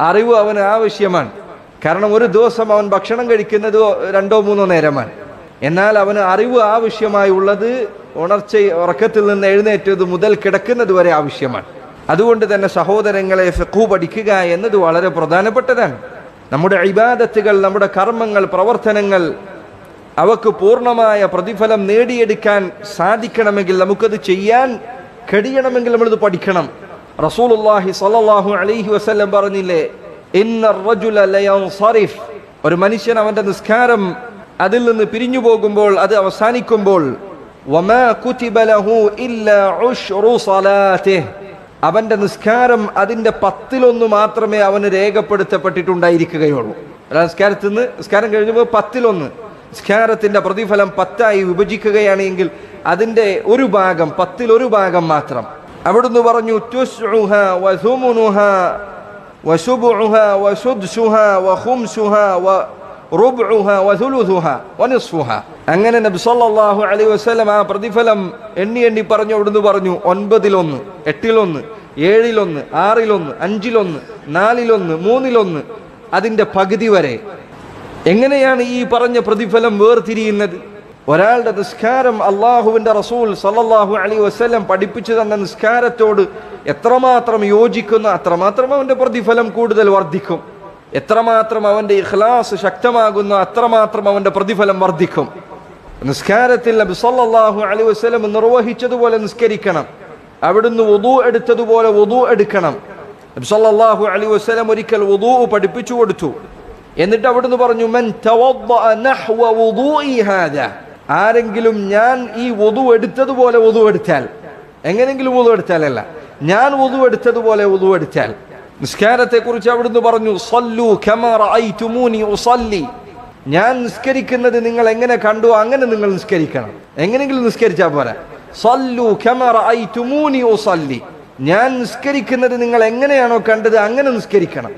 അറിവ് അവന് ആവശ്യമാണ്. കാരണം ഒരു ദിവസം അവൻ ഭക്ഷണം കഴിക്കുന്നത് രണ്ടോ മൂന്നോ നേരമാണ്. എന്നാൽ അവന് അറിവ് ആവശ്യമായി ഉള്ളത് ഉണർച്ച ഉറക്കത്തിൽ നിന്ന് എഴുന്നേറ്റത് മുതൽ കിടക്കുന്നത് വരെ ആവശ്യമാണ്. അതുകൊണ്ട് തന്നെ സഹോദരങ്ങളെ ഫെക്കു പഠിക്കുക എന്നത് വളരെ പ്രധാനപ്പെട്ടതാണ്. നമ്മുടെ ഇബാദത്തുകൾ നമ്മുടെ കർമ്മങ്ങൾ പ്രവർത്തനങ്ങൾ അവക്ക് പൂർണമായ പ്രതിഫലം നേടിയെടുക്കാൻ സാധിക്കണമെങ്കിൽ നമുക്കത് ചെയ്യാൻ കഴിയണമെങ്കിൽ നമ്മളിത് പഠിക്കണം. റസൂലുള്ളാഹി സ്വല്ലല്ലാഹു അലൈഹി വസല്ലം പറഞ്ഞില്ലേ ലയൻസറിഫ് ഒരു മനുഷ്യൻ അവന്റെ നിസ്കാരം അതിൽ നിന്ന് പിരിഞ്ഞു പോകുമ്പോൾ അത് അവസാനിക്കുമ്പോൾ അവന്റെ നിസ്കാരം അതിന്റെ പത്തിലൊന്ന് മാത്രമേ അവന് രേഖപ്പെടുത്തപ്പെട്ടിട്ടുണ്ടായിരിക്കുകയുള്ളൂ. നിസ്കാരത്തിൽ നിന്ന് നിസ്കാരം കഴിഞ്ഞപ്പോൾ പത്തിലൊന്ന്. നിസ്കാരത്തിന്റെ പ്രതിഫലം പത്തായി വിഭജിക്കുകയാണെങ്കിൽ അതിന്റെ ഒരു ഭാഗം പത്തിൽ ഒരു ഭാഗം മാത്രം. അവിടുന്ന് പറഞ്ഞു അങ്ങനെ നബി സല്ലല്ലാഹു അലൈഹി വസല്ലം ആ പ്രതിഫലം എണ്ണി എണ്ണി പറഞ്ഞു അവിടുന്ന് പറഞ്ഞു ഒൻപതിലൊന്ന് എട്ടിലൊന്ന് ഏഴിലൊന്ന് ആറിലൊന്ന് അഞ്ചിലൊന്ന് നാലിലൊന്ന് മൂന്നിലൊന്ന് അതിന്റെ പകുതി വരെ. എങ്ങനെയാണ് ഈ പറഞ്ഞ പ്രതിഫലം വേർതിരിയുന്നത്? ഒരാളുടെ നിസ്കാരം അള്ളാഹുവിന്റെ റസൂൽ സല്ലാഹു അലി വസല്ലം പഠിപ്പിച്ചു തന്ന നിസ്കാരത്തോട് എത്രമാത്രം യോജിക്കുന്ന അത്രമാത്രം അവന്റെ പ്രതിഫലം കൂടുതൽ വർദ്ധിക്കും. എത്രമാത്രം അവന്റെ ഇഖ്ലാസ് ശക്തമാകുന്ന അത്രമാത്രം അവന്റെ പ്രതിഫലം വർദ്ധിക്കും. നിസ്കാരത്തിൽ നബി സല്ലാഹു അലി വസ്ലം നിർവഹിച്ചതുപോലെ നിസ്കരിക്കണം. അവിടുന്ന് വധു എടുത്തതുപോലെ വധു എടുക്കണം. നബി സല്ലാഹു അലി വസ്ലം ഒരിക്കൽ വധു പഠിപ്പിച്ചു കൊടുത്തു. എന്നിട്ട് അവിടുന്ന് പറഞ്ഞു മൻ ആരെങ്കിലും ഞാൻ ഈ വുദു എടുത്തതുപോലെ വുദു എടുത്താൽ എങ്ങനെങ്കിലും വുദു എടുത്താലല്ല ഞാൻ വുദു എടുത്തതുപോലെ വുദു എടുത്താൽ നിസ്കാരത്തെ കുറിച്ച് അവിടുന്ന് പറഞ്ഞു സല്ലു ഉസല്ലി. ഞാൻ നിസ്കരിക്കുന്നത് നിങ്ങൾ എങ്ങനെ കണ്ടു അങ്ങനെ നിങ്ങൾ നിസ്കരിക്കണം. എങ്ങനെങ്കിലും നിസ്കരിച്ചാൽ പോരാ. സല്ലു ഉസല്ലി. ഞാൻ നിസ്കരിക്കുന്നത് നിങ്ങൾ എങ്ങനെയാണോ കണ്ടത് അങ്ങനെ നിസ്കരിക്കണം.